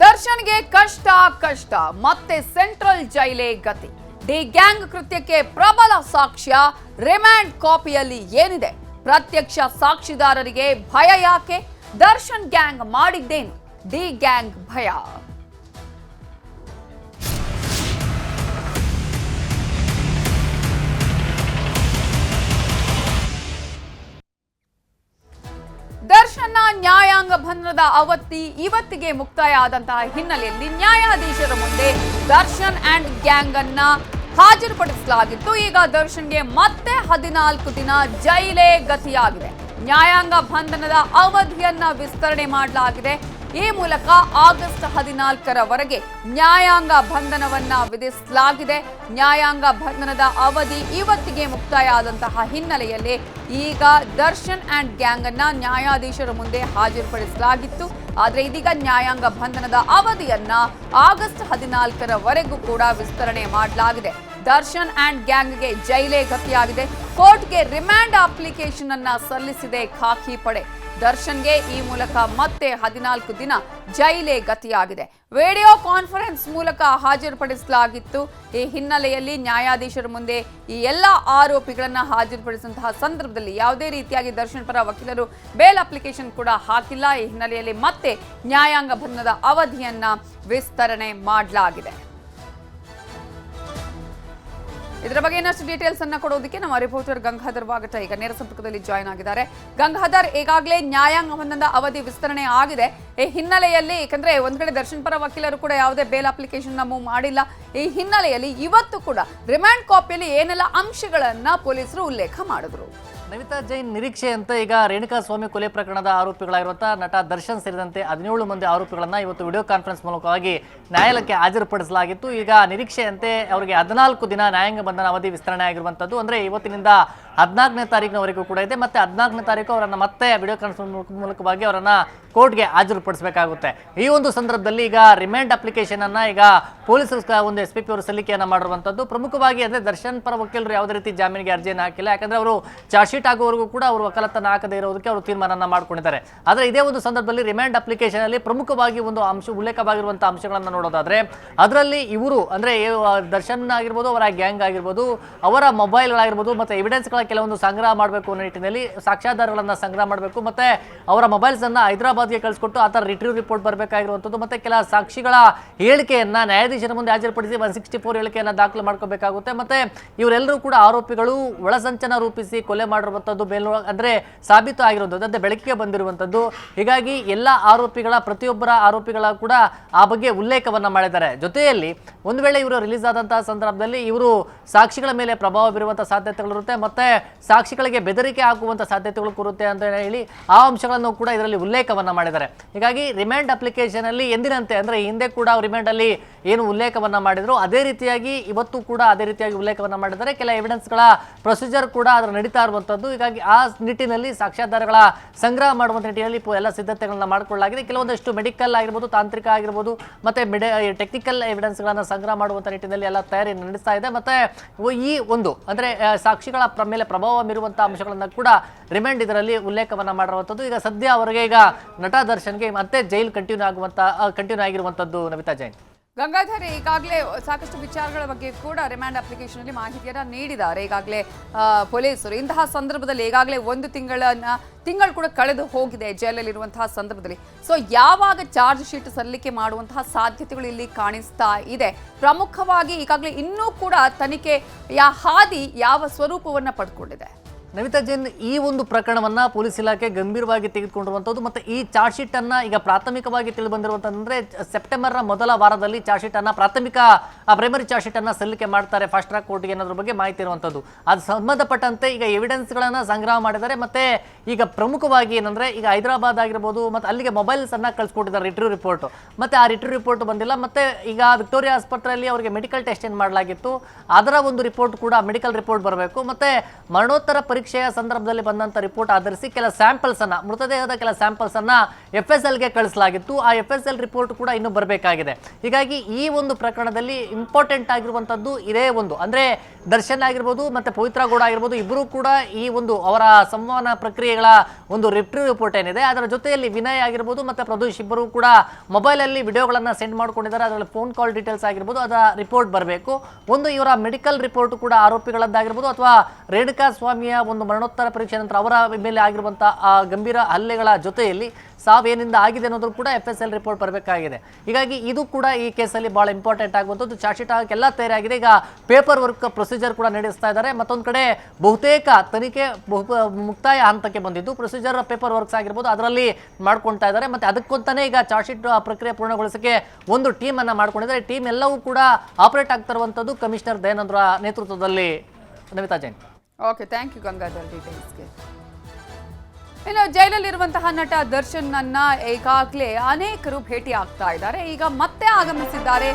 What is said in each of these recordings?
ದರ್ಶನ್ಗೆ ಕಷ್ಟ ಕಷ್ಟ. ಮತ್ತೆ ಸೆಂಟ್ರಲ್ ಜೈಲೇ ಗತಿ. ಡಿ ಗ್ಯಾಂಗ್ ಕೃತ್ಯಕ್ಕೆ ಪ್ರಬಲ ಸಾಕ್ಷ್ಯ, ರಿಮ್ಯಾಂಡ್ ಕಾಪಿಯಲ್ಲಿ ಏನಿದೆ? ಪ್ರತ್ಯಕ್ಷ ಸಾಕ್ಷಿದಾರರಿಗೆ ಭಯ ಯಾಕೆ? ದರ್ಶನ್ ಗ್ಯಾಂಗ್ ಮಾಡಿದ್ದೇನು? ಡಿ ಗ್ಯಾಂಗ್ ಭಯ. ದರ್ಶನ್ನ ನ್ಯಾಯಾಂಗ ಬಂಧನದ ಅವತ್ತಿ ಇವತ್ತಿಗೆ ಮುಕ್ತಾಯ ಆದಂತಹ ಹಿನ್ನೆಲೆಯಲ್ಲಿ ನ್ಯಾಯಾಧೀಶರ ಮುಂದೆ ದರ್ಶನ್ ಅಂಡ್ ಗ್ಯಾಂಗ್ ಅನ್ನ ಹಾಜರುಪಡಿಸಲಾಗಿತ್ತು. ಈಗ ದರ್ಶನ್ಗೆ ಮತ್ತೆ ಹದಿನಾಲ್ಕು ದಿನ ಜೈಲೇ ಗತಿಯಾಗಿದೆ. ನ್ಯಾಯಾಂಗ ಬಂಧನದ ಅವಧಿಯನ್ನ ವಿಸ್ತರಣೆ ಮಾಡಲಾಗಿದೆ. ಈ ಮೂಲಕ ಆಗಸ್ಟ್ ಹದಿನಾಲ್ಕರವರೆಗೆ ನ್ಯಾಯಾಂಗ ಬಂಧನವನ್ನ ವಿಧಿಸಲಾಗಿದೆ. ನ್ಯಾಯಾಂಗ ಬಂಧನದ ಅವಧಿ ಇವತ್ತಿಗೆ ಮುಕ್ತಾಯ ಆದಂತಹ ಹಿನ್ನೆಲೆಯಲ್ಲಿ ಈಗ ದರ್ಶನ್ ಅಂಡ್ ಗ್ಯಾಂಗ್ ಅನ್ನ ನ್ಯಾಯಾಧೀಶರ ಮುಂದೆ ಹಾಜರುಪಡಿಸಲಾಗಿತ್ತು. ಆದರೆ ಇದೀಗ ನ್ಯಾಯಾಂಗ ಬಂಧನದ ಅವಧಿಯನ್ನ ಆಗಸ್ಟ್ ಹದಿನಾಲ್ಕರವರೆಗೂ ಕೂಡ ವಿಸ್ತರಣೆ ಮಾಡಲಾಗಿದೆ. ದರ್ಶನ್ ಆ್ಯಂಡ್ ಗ್ಯಾಂಗ್ಗೆ ಜೈಲೇ ಗತಿಯಾಗಿದೆ. ಕೋರ್ಟ್ಗೆ ರಿಮ್ಯಾಂಡ್ ಅಪ್ಲಿಕೇಶನ್ ಅನ್ನ ಸಲ್ಲಿಸಿದೆ ಖಾಕಿ ಪಡೆ. ದರ್ಶನ್ಗೆ ಈ ಮೂಲಕ ಮತ್ತೆ ಹದಿನಾಲ್ಕು ದಿನ ಜೈಲೇ ಗತಿಯಾಗಿದೆ. ವಿಡಿಯೋ ಕಾನ್ಫರೆನ್ಸ್ ಮೂಲಕ ಹಾಜರುಪಡಿಸಲಾಗಿತ್ತು. ಈ ಹಿನ್ನೆಲೆಯಲ್ಲಿ ನ್ಯಾಯಾಧೀಶರ ಮುಂದೆ ಈ ಎಲ್ಲ ಆರೋಪಿಗಳನ್ನು ಹಾಜರುಪಡಿಸುವಂತಹ ಸಂದರ್ಭದಲ್ಲಿ ಯಾವುದೇ ರೀತಿಯಾಗಿ ದರ್ಶನ್ ಪರ ವಕೀಲರು ಬೇಲ್ ಅಪ್ಲಿಕೇಶನ್ ಕೂಡ ಹಾಕಿಲ್ಲ. ಈ ಹಿನ್ನೆಲೆಯಲ್ಲಿ ಮತ್ತೆ ನ್ಯಾಯಾಂಗ ಬಂಧನದ ಅವಧಿಯನ್ನ ವಿಸ್ತರಣೆ ಮಾಡಲಾಗಿದೆ. ಇದರ ಬಗ್ಗೆ ಇನ್ನಷ್ಟು ಡೀಟೇಲ್ಸ್ ಅನ್ನ ಕೊಡೋದಕ್ಕೆ ನಮ್ಮ ರಿಪೋರ್ಟರ್ ಗಂಗಾಧರ್ ವಾಗಟ ಈಗ ನೇರ ಸಂಪರ್ಕದಲ್ಲಿ ಜಾಯ್ನ್ ಆಗಿದ್ದಾರೆ. ಗಂಗಾಧರ್, ಈಗಾಗಲೇ ನ್ಯಾಯಾಂಗ ಬಂಧನದ ಅವಧಿ ವಿಸ್ತರಣೆ ಆಗಿದೆ. ಈ ಹಿನ್ನೆಲೆಯಲ್ಲಿ ಯಾಕಂದ್ರೆ ಒಂದ್ ಕಡೆ ದರ್ಶನ್ ಪರ ವಕೀಲರು ಕೂಡ ಯಾವುದೇ ಬೇಲ್ ಅಪ್ಲಿಕೇಶನ್ ಮೂವ್ ಮಾಡಿಲ್ಲ. ಈ ಹಿನ್ನೆಲೆಯಲ್ಲಿ ಇವತ್ತು ಕೂಡ ರಿಮ್ಯಾಂಡ್ ಕಾಪಿಯಲ್ಲಿ ಏನೆಲ್ಲ ಅಂಶಗಳನ್ನ ಪೊಲೀಸರು ಉಲ್ಲೇಖ ಮಾಡಿದ್ರು. ನವಿತಾ ಜೈನ್ ನಿರೀಕ್ಷೆಯಂತೆ ಈಗ ರೇಣುಕಾ ಸ್ವಾಮಿ ಕೊಲೆ ಪ್ರಕರಣದ ಆರೋಪಿಗಳಾಗಿರುವಂತಹ ನಟ ದರ್ಶನ್ ಸೇರಿದಂತೆ ಹದಿನೇಳು ಮಂದಿ ಆರೋಪಿಗಳನ್ನ ಇವತ್ತು ವಿಡಿಯೋ ಕಾನ್ಫರೆನ್ಸ್ ಮೂಲಕವಾಗಿ ನ್ಯಾಯಾಲಯಕ್ಕೆ ಹಾಜರುಪಡಿಸಲಾಗಿತ್ತು. ಈಗ ನಿರೀಕ್ಷೆಯಂತೆ ಅವರಿಗೆ ಹದಿನಾಲ್ಕು ದಿನ ನ್ಯಾಯಾಂಗ ಬಂಧನ ಅವಧಿ ವಿಸ್ತರಣೆ ಆಗಿರುವಂಥದ್ದು ಅಂದ್ರೆ ಇವತ್ತಿನಿಂದ ಹದಿನಾಲ್ಕನೇ ತಾರೀಕಿನವರೆಗೂ ಕೂಡ ಇದೆ. ಮತ್ತೆ ಹದಿನಾಲ್ಕನೇ ತಾರೀಕು ಅವರನ್ನ ಮತ್ತೆ ವಿಡಿಯೋ ಕಾನ್ಫರೆನ್ಸ್ ಮೂಲಕವಾಗಿ ಅವರನ್ನ ಕೋರ್ಟ್ಗೆ ಹಾಜರುಪಡಿಸಬೇಕಾಗುತ್ತೆ. ಈ ಒಂದು ಸಂದರ್ಭದಲ್ಲಿ ಈಗ ರಿಮ್ಯಾಂಡ್ ಅಪ್ಲಿಕೇಶನ್ ಅನ್ನ ಈಗ ಪೊಲೀಸರು ಒಂದು ಎಸ್ ಪಿ ಪಿ ಅವರು ಸಲ್ಲಿಕೆಯನ್ನ ಮಾಡಿರುವಂಥದ್ದು ಪ್ರಮುಖವಾಗಿ ಅಂದ್ರೆ ದರ್ಶನ್ ಪರ ವಕೀಲರು ಯಾವುದೇ ರೀತಿ ಜಾಮೀನಿಗೆ ಅರ್ಜಿಯನ್ನು ಹಾಕಿಲ್ಲ. ಯಾಕಂದ್ರೆ ಅವರು ಚಾರ್ಜ್ ಶೀಟ್ ಆಗುವವರೆಗೂ ಕೂಡ ಅವರು ವಕಾಲತ್ತನ್ನು ಹಾಕದೇ ಇರೋದಕ್ಕೆ ಅವರು ತೀರ್ಮಾನವನ್ನು ಮಾಡ್ಕೊಂಡಿದ್ದಾರೆ. ಆದರೆ ಇದೇ ಒಂದು ಸಂದರ್ಭದಲ್ಲಿ ರಿಮ್ಯಾಂಡ್ ಅಪ್ಲಿಕೇಶನ್ ಅಲ್ಲಿ ಪ್ರಮುಖವಾಗಿ ಒಂದು ಅಂಶ ಉಲ್ಲೇಖವಾಗಿರುವಂಥ ಅಂಶಗಳನ್ನು ನೋಡೋದಾದ್ರೆ, ಅದರಲ್ಲಿ ಇವರು ಅಂದ್ರೆ ದರ್ಶನ್ ಆಗಿರ್ಬೋದು, ಅವರ ಗ್ಯಾಂಗ್ ಆಗಿರ್ಬೋದು, ಅವರ ಮೊಬೈಲ್ಗಳಾಗಿರ್ಬೋದು, ಮತ್ತೆ ಎವಿಡೆನ್ಸ್ಗಳ ಕೆಲವೊಂದು ಸಂಗ್ರಹ ಮಾಡಬೇಕು ಅನ್ನೋ ನಿಟ್ಟಿನಲ್ಲಿ ಸಾಕ್ಷ್ಯಾಧಾರಗಳನ್ನು ಸಂಗ್ರಹ ಮಾಡಬೇಕು, ಮತ್ತೆ ಅವರ ಮೊಬೈಲ್ಸ್ ಅನ್ನ ಹೈದರಾಬಾದ್ಗೆ ಕಳಿಸ್ಕೊಟ್ಟು ಥರ ರಿಟ್ರೀವ್ ರಿಪೋರ್ಟ್ ಬರಬೇಕಾಗಿರುವಂಥದ್ದು ಮತ್ತೆ ಕೆಲ ಸಾಕ್ಷಿಗಳ ಹೇಳಿಕೆಯನ್ನ ನ್ಯಾಯಾಧೀಶರ ಮುಂದೆ ಹಾಜರುಪಡಿಸಿ ಒನ್ ಸಿಕ್ಸ್ಟಿ ಫೋರ್ ಹೇಳಿಕೆಯನ್ನು ದಾಖಲು ಮಾಡ್ಕೋಬೇಕಾಗುತ್ತೆ. ಮತ್ತೆ ಇವರೆಲ್ಲರೂ ಕೂಡ ಆರೋಪಿಗಳು ಒಳಸಂಚನ ರೂಪಿಸಿ ಕೊಲೆ ಮಾಡಿರುವಂಥದ್ದು ಮೇಲ್ನೋ ಅಂದರೆ ಸಾಬೀತು ಆಗಿರುವಂಥದ್ದು, ಅಂದರೆ ಬೆಳಕಿಗೆ ಬಂದಿರುವಂಥದ್ದು. ಹೀಗಾಗಿ ಎಲ್ಲ ಆರೋಪಿಗಳ, ಪ್ರತಿಯೊಬ್ಬರ ಆರೋಪಿಗಳ ಕೂಡ ಆ ಬಗ್ಗೆ ಉಲ್ಲೇಖವನ್ನ ಮಾಡಿದ್ದಾರೆ. ಜೊತೆಯಲ್ಲಿ ಒಂದು ವೇಳೆ ಇವರು ರಿಲೀಸ್ ಆದಂತಹ ಸಂದರ್ಭದಲ್ಲಿ ಇವರು ಸಾಕ್ಷಿಗಳ ಮೇಲೆ ಪ್ರಭಾವ ಬೀರುವಂತಹ ಸಾಧ್ಯತೆಗಳಿರುತ್ತೆ ಮತ್ತೆ ಸಾಕ್ಷಿಗಳಿಗೆ ಬೆದರಿಕೆ ಹಾಕುವಂತ ಸಾಧ್ಯತೆಗಳು ಕೂರುತ್ತೆ ಅಂತ ಹೇಳಿ ಆ ಅಂಶಗಳನ್ನು ಕೂಡ ಇದರಲ್ಲಿ ಉಲ್ಲೇಖವನ್ನ ಮಾಡಿದ್ದಾರೆ. ಹೀಗಾಗಿ ರಿಮ್ಯಾಂಡ್ ಅಪ್ಲಿಕೇಶನ್ ಅಲ್ಲಿ ಎಂದಿನಂತೆ, ಅಂದ್ರೆ ಹಿಂದೆ ಕೂಡ ರಿಮ್ಯಾಂಡ್ ಅಲ್ಲಿ ಏನು ಉಲ್ಲೇಖವನ್ನ ಮಾಡಿದ್ರು, ಅದೇ ರೀತಿಯಾಗಿ ಇವತ್ತು ಕೂಡ ಅದೇ ರೀತಿಯಾಗಿ ಉಲ್ಲೇಖವನ್ನ ಮಾಡಿದ್ದಾರೆ. ಕೆಲ ಎವಿಡೆನ್ಸ್ಗಳ ಪ್ರೊಸೀಜರ್ ಕೂಡ ಅದರ ನಡೀತಾ ಇರುವಂಥದ್ದು ಹೀಗಾಗಿ ಆ ನಿಟ್ಟಿನಲ್ಲಿ ಸಾಕ್ಷ್ಯಾಧಾರಗಳ ಸಂಗ್ರಹ ಮಾಡುವಂಥ ನಿಟ್ಟಿನಲ್ಲಿ ಎಲ್ಲ ಸಿದ್ಧತೆಗಳನ್ನು ಮಾಡಿಕೊಳ್ಳಲಾಗಿದೆ. ಕೆಲವೊಂದಷ್ಟು ಮೆಡಿಕಲ್ ಆಗಿರ್ಬೋದು, ತಾಂತ್ರಿಕ ಆಗಿರ್ಬೋದು, ಮತ್ತೆ ಮೆಡ ಟೆಕ್ನಿಕಲ್ ಎವಿಡೆನ್ಸ್ಗಳನ್ನು ಸಂಗ್ರಹ ಮಾಡುವಂಥ ನಿಟ್ಟಿನಲ್ಲಿ ಎಲ್ಲ ತಯಾರಿ ನಡೆಸ್ತಾ ಇದೆ. ಮತ್ತು ಈ ಒಂದು, ಅಂದರೆ ಸಾಕ್ಷಿಗಳ ಮೇಲೆ ಪ್ರಭಾವ ಬೀರುವಂತಹ ಅಂಶಗಳನ್ನು ಕೂಡ ರಿಮ್ಯಾಂಡ್ ಇದರಲ್ಲಿ ಉಲ್ಲೇಖವನ್ನು ಮಾಡಿರುವಂತದ್ದು. ಈಗ ಸದ್ಯ ಅವರಿಗೆ ಈಗ ನಟ ದರ್ಶನ್ಗೆ ಮತ್ತೆ ಜೈಲ್ ಕಂಟಿನ್ಯೂ ಆಗುವಂತ ಕಂಟಿನ್ಯೂ ಆಗಿರುವಂತದ್ದು ನಮಿತಾ ಜೈನ್. ಗಂಗಾಧರ್ ಈಗಾಗಲೇ ಸಾಕಷ್ಟು ವಿಚಾರಗಳ ಬಗ್ಗೆ ಕೂಡ ರಿಮ್ಯಾಂಡ್ ಅಪ್ಲಿಕೇಶನ್ ಅಲ್ಲಿ ಮಾಹಿತಿಯನ್ನು ನೀಡಿದ್ದಾರೆ. ಈಗಾಗಲೇ ಪೊಲೀಸರು ಇಂತಹ ಸಂದರ್ಭದಲ್ಲಿ ಈಗಾಗಲೇ ಒಂದು ತಿಂಗಳನ್ನ, ತಿಂಗಳು ಕೂಡ ಕಳೆದು ಹೋಗಿದೆ ಜೈಲಲ್ಲಿರುವಂತಹ ಸಂದರ್ಭದಲ್ಲಿ. ಸೊ ಯಾವಾಗ ಚಾರ್ಜ್ ಶೀಟ್ ಸಲ್ಲಿಕೆ ಮಾಡುವಂತಹ ಸಾಧ್ಯತೆಗಳು ಇಲ್ಲಿ ಕಾಣಿಸ್ತಾ ಇದೆ? ಪ್ರಮುಖವಾಗಿ ಈಗಾಗಲೇ ಇನ್ನೂ ಕೂಡ ತನಿಖೆ ಯಾ ಹಾದಿ ಯಾವ ಸ್ವರೂಪವನ್ನ ಪಡ್ಕೊಂಡಿದೆ? ನಮಿತಾ ಜೈನ್, ಈ ಒಂದು ಪ್ರಕರಣವನ್ನ ಪೊಲೀಸ್ ಇಲಾಖೆ ಗಂಭೀರವಾಗಿ ತೆಗೆದುಕೊಂಡಿರುವಂಥದ್ದು ಮತ್ತೆ ಈ ಚಾರ್ಜ್ ಶೀಟ್ ಅನ್ನ ಈಗ ಪ್ರಾಥಮಿಕವಾಗಿ ತಿಳಿದು ಬಂದಿರುವಂತಂದ್ರೆ ಸೆಪ್ಟೆಂಬರ್ನ ಮೊದಲ ವಾರದಲ್ಲಿ ಚಾರ್ಜ್ ಶೀಟ್ ಅನ್ನ ಪ್ರಾಥಮಿಕ ಪ್ರೈಮರಿ ಚಾರ್ಜ್ ಶೀಟ್ ಅನ್ನ ಸಲ್ಲಿಕೆ ಮಾಡ್ತಾರೆ ಫಾಸ್ಟ್ ಟ್ರ್ಯಾಕ್ ಕೋರ್ಟ್ಗೆ ಅನ್ನೋದ್ರ ಬಗ್ಗೆ ಮಾಹಿತಿ ಇರುವಂಥದ್ದು. ಅದು ಸಂಬಂಧಪಟ್ಟಂತೆ ಈಗ ಎವಿಡೆನ್ಸ್ ಗಳನ್ನ ಸಂಗ್ರಹ ಮಾಡಿದ್ದಾರೆ, ಮತ್ತೆ ಈಗ ಪ್ರಮುಖವಾಗಿ ಏನಂದ್ರೆ ಈಗ ಹೈದರಾಬಾದ್ ಆಗಿರ್ಬೋದು, ಮತ್ತೆ ಅಲ್ಲಿಗೆ ಮೊಬೈಲ್ಸ್ ಅನ್ನ ಕಳ್ಸಿಕೊಟ್ಟಿದ್ದಾರೆ ರಿಟ್ರೀವ್ ರಿಪೋರ್ಟ್ ಮತ್ತೆ ಆ ರಿಟ್ರೀವ್ ರಿಪೋರ್ಟ್ ಬಂದಿಲ್ಲ, ಮತ್ತೆ ಈಗ ವಿಕ್ಟೋರಿಯಾ ಆಸ್ಪತ್ರೆಯಲ್ಲಿ ಅವರಿಗೆ ಮೆಡಿಕಲ್ ಟೆಸ್ಟ್ ಏನ್ ಮಾಡಲಾಗಿತ್ತು, ಅದರ ಒಂದು ರಿಪೋರ್ಟ್ ಕೂಡ ಮೆಡಿಕಲ್ ರಿಪೋರ್ಟ್ ಬರಬೇಕು, ಮತ್ತೆ ಮರಣೋತ್ತರ ಪರೀಕ್ಷೆಯ ಸಂದರ್ಭದಲ್ಲಿ ಬಂದಂತ ರಿಪೋರ್ಟ್ ಆಧರಿಸಿ ಕೆಲ ಸ್ಯಾಂಪಲ್ಸ್ ಅನ್ನ, ಮೃತದೇಹದ ಕೆಲ ಸ್ಯಾಂಪಲ್ಸ್ ಅನ್ನ ಎಫ್ ಎಸ್ ಎಲ್ಗೆ ಕಳಿಸಲಾಗಿತ್ತು. ಆ ಎಫ್ ಎಸ್ ಎಲ್ ರಿಪೋರ್ಟ್ ಕೂಡ ಇನ್ನೂ ಬರಬೇಕಾಗಿದೆ. ಹೀಗಾಗಿ ಈ ಒಂದು ಪ್ರಕರಣದಲ್ಲಿ ಇಂಪಾರ್ಟೆಂಟ್ ಆಗಿರುವಂತದ್ದು ಇದೇ ಒಂದು. ಅಂದ್ರೆ ದರ್ಶನ್ ಆಗಿರ್ಬೋದು ಮತ್ತೆ ಪವಿತ್ರ ಗೌಡ ಆಗಿರ್ಬೋದು ಇಬ್ಬರೂ ಕೂಡ ಈ ಒಂದು ಅವರ ಸಂವಹನ ಪ್ರಕ್ರಿಯೆಗಳ ಒಂದು ರಿಟ್ರೀವ್ ರಿಪೋರ್ಟ್ ಏನಿದೆ. ಅದರ ಜೊತೆಯಲ್ಲಿ ವಿನಯ್ ಆಗಿರ್ಬೋದು ಮತ್ತೆ ಪ್ರದೋಷ್ ಇಬ್ಬರು ಕೂಡ ಮೊಬೈಲಲ್ಲಿ ವಿಡಿಯೋಗಳನ್ನು ಸೆಂಡ್ ಮಾಡ್ಕೊಂಡಿದ್ದಾರೆ. ಅದರಲ್ಲಿ ಫೋನ್ ಕಾಲ್ ಡೀಟೇಲ್ಸ್ ಆಗಿರ್ಬೋದು, ಅದರ ರಿಪೋರ್ಟ್ ಬರಬೇಕು. ಒಂದು ಇವರ ಮೆಡಿಕಲ್ ರಿಪೋರ್ಟ್ ಕೂಡ ಆರೋಪಿಗಳದ್ದಾಗಿರ್ಬೋದು ಅಥವಾ ರೇಣುಕಾ ಸ್ವಾಮಿಯ ಒಂದು ಮರಣೋತ್ತರ ಪರೀಕ್ಷೆ ನಂತರ ಅವರ ಮೇಲೆ ಆಗಿರುವಂಥ ಆ ಗಂಭೀರ ಹಲ್ಲೆಗಳ ಜೊತೆಯಲ್ಲಿ ಸಾವೇನಿಂದ ಆಗಿದೆ ಅನ್ನೋದು ಕೂಡ ಎಫ್ ಎಸ್ ಎಲ್ ರಿಪೋರ್ಟ್ ಬರಬೇಕಾಗಿದೆ. ಹೀಗಾಗಿ ಇದು ಕೂಡ ಈ ಕೇಸಲ್ಲಿ ಭಾಳ ಇಂಪಾರ್ಟೆಂಟ್ ಆಗುವಂಥದ್ದು. ಚಾರ್ಜ್ ಶೀಟ್ ಆಗೋಕ್ಕೆಲ್ಲ ತಯಾರಾಗಿದೆ. ಈಗ ಪೇಪರ್ ವರ್ಕ್ ಪ್ರೊಸೀಜರ್ ಕೂಡ ನಡೆಸ್ತಾ ಇದ್ದಾರೆ. ಮತ್ತೊಂದು ಕಡೆ ಬಹುತೇಕ ತನಿಖೆ ಬಹು, ಮುಕ್ತಾಯ ಹಂತಕ್ಕೆ ಬಂದಿದ್ದು. ಪ್ರೊಸೀಜರ್ ಪೇಪರ್ ವರ್ಕ್ಸ್ ಆಗಿರ್ಬೋದು. ಅದರಲ್ಲಿ ಮಾಡ್ಕೊಳ್ತಾ ಇದ್ದಾರೆ. ಮತ್ತೆ ಅದಕ್ಕೊಂತಾನೆ ಈಗ ಚಾರ್ಜ್ ಶೀಟ್ ಪ್ರಕ್ರಿಯೆ ಪೂರ್ಣಗೊಳಿಸಕ್ಕೆ ಒಂದು ಟೀಮ್ ಅನ್ನ ಮಾಡ್ಕೊಂಡಿದ್ದಾರೆ. ಟೀಮ್ ಎಲ್ಲವೂ ಕೂಡ ಆಪರೇಟ್ ಆಗ್ತಾ ಇರುವಂಥದ್ದು. ಕಮಿಷನರ್ ದಯಾನಂದ್ರ ನೇತೃತ್ವದಲ್ಲಿ. Namita Jain. Okay thank you Gangadhar ಡೀಟೇಲ್ಸ್ಗೆ ಇನ್ನು ಜೈಲಲ್ಲಿರುವಂತಹ ನಟ ದರ್ಶನ್ ಅನ್ನ ಈಗಾಗಲೇ ಅನೇಕರು ಭೇಟಿ ಆಗ್ತಾ ಇದ್ದಾರೆ. ಈಗ ಮತ್ತೆ ಆಗಮಿಸಿದ್ದಾರೆ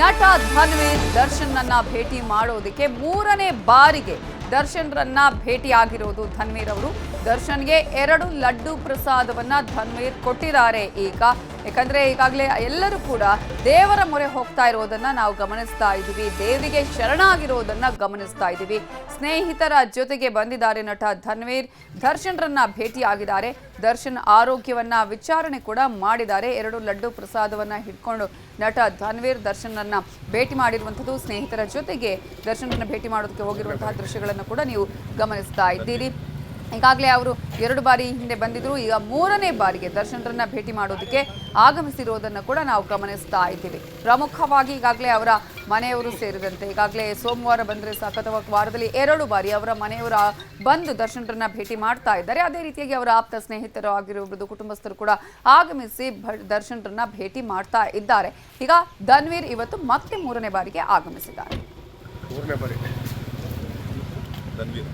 ನಟ ಧನ್ವೀರ್ ದರ್ಶನ್ ಅನ್ನ ಭೇಟಿ ಮಾಡೋದಕ್ಕೆ ಮೂರನೇ ಬಾರಿಗೆ ದರ್ಶನ್ರನ್ನ ಭೇಟಿ ಆಗಿರೋದು ಧನ್ವೀರ್ ಅವರು. ದರ್ಶನ್ಗೆ ಎರಡು ಲಡ್ಡು ಪ್ರಸಾದವನ್ನ ಧನ್ವೀರ್ ಕೊಟ್ಟಿದ್ದಾರೆ ಈಗ. ಯಾಕಂದ್ರೆ ಈಗಾಗಲೇ ಎಲ್ಲರೂ ಕೂಡ ದೇವರ ಮೊರೆ ಹೋಗ್ತಾ ಇರೋದನ್ನ ನಾವು ಗಮನಿಸ್ತಾ ಇದ್ದೀವಿ. ದೇವರಿಗೆ ಶರಣಾಗಿರೋದನ್ನ ಗಮನಿಸ್ತಾ ಇದ್ದೀವಿ. ಸ್ನೇಹಿತರ ಜೊತೆಗೆ ಬಂದಿದ್ದಾರೆ ನಟ ಧನ್ವೀರ್. ದರ್ಶನ್ರನ್ನ ಭೇಟಿಯಾಗಿದ್ದಾರೆ. ದರ್ಶನ್ ಆರೋಗ್ಯವನ್ನ ವಿಚಾರಣೆ ಕೂಡ ಮಾಡಿದ್ದಾರೆ. ಎರಡು ಲಡ್ಡು ಪ್ರಸಾದವನ್ನ ಹಿಡ್ಕೊಂಡು ನಟ ಧನ್ವೀರ್ ದರ್ಶನನ್ನ ಭೇಟಿ ಮಾಡಿರುವಂಥದ್ದು. ಸ್ನೇಹಿತರ ಜೊತೆಗೆ ದರ್ಶನ್ರನ್ನ ಭೇಟಿ ಮಾಡೋದಕ್ಕೆ ಹೋಗಿರುವಂತಹ ದೃಶ್ಯಗಳನ್ನು ಕೂಡ ನೀವು ಗಮನಿಸ್ತಾ ಇದ್ದೀರಿ. ಈಗಾಗಲೇ ಅವರು ಎರಡು ಬಾರಿ ಹಿಂದೆ ಬಂದಿದ್ರು. ಈಗ ಮೂರನೇ ಬಾರಿಗೆ ದರ್ಶನರನ್ನ ಭೇಟಿ ಮಾಡೋದಕ್ಕೆ ಆಗಮಿಸಿರುವುದನ್ನು ಕೂಡ ನಾವು ಗಮನಿಸ್ತಾ ಇದ್ದೀವಿ. ಪ್ರಮುಖವಾಗಿ ಈಗಾಗಲೇ ಅವರ ಮನೆಯವರು ಸೇರಿದಂತೆ ಈಗಾಗಲೇ ಸೋಮವಾರ ಬಂದರೆ ಸಾಕು ವಾರದಲ್ಲಿ ಎರಡು ಬಾರಿ ಅವರ ಮನೆಯವರ ಬಂದು ದರ್ಶನರನ್ನ ಭೇಟಿ ಮಾಡ್ತಾ ಇದ್ದಾರೆ. ಅದೇ ರೀತಿಯಾಗಿ ಅವರ ಆಪ್ತ ಸ್ನೇಹಿತರು ಆಗಿರುವುದು ಕುಟುಂಬಸ್ಥರು ಕೂಡ ಆಗಮಿಸಿ ದರ್ಶನ್ರನ್ನ ಭೇಟಿ ಮಾಡ್ತಾ ಇದ್ದಾರೆ. ಈಗ ಧನ್ವೀರ್ ಇವತ್ತು ಮತ್ತೆ ಮೂರನೇ ಬಾರಿಗೆ ಆಗಮಿಸಿದ್ದಾರೆ. ಮೂರನೇ ಬಾರಿ ಧನ್ವೀರ್.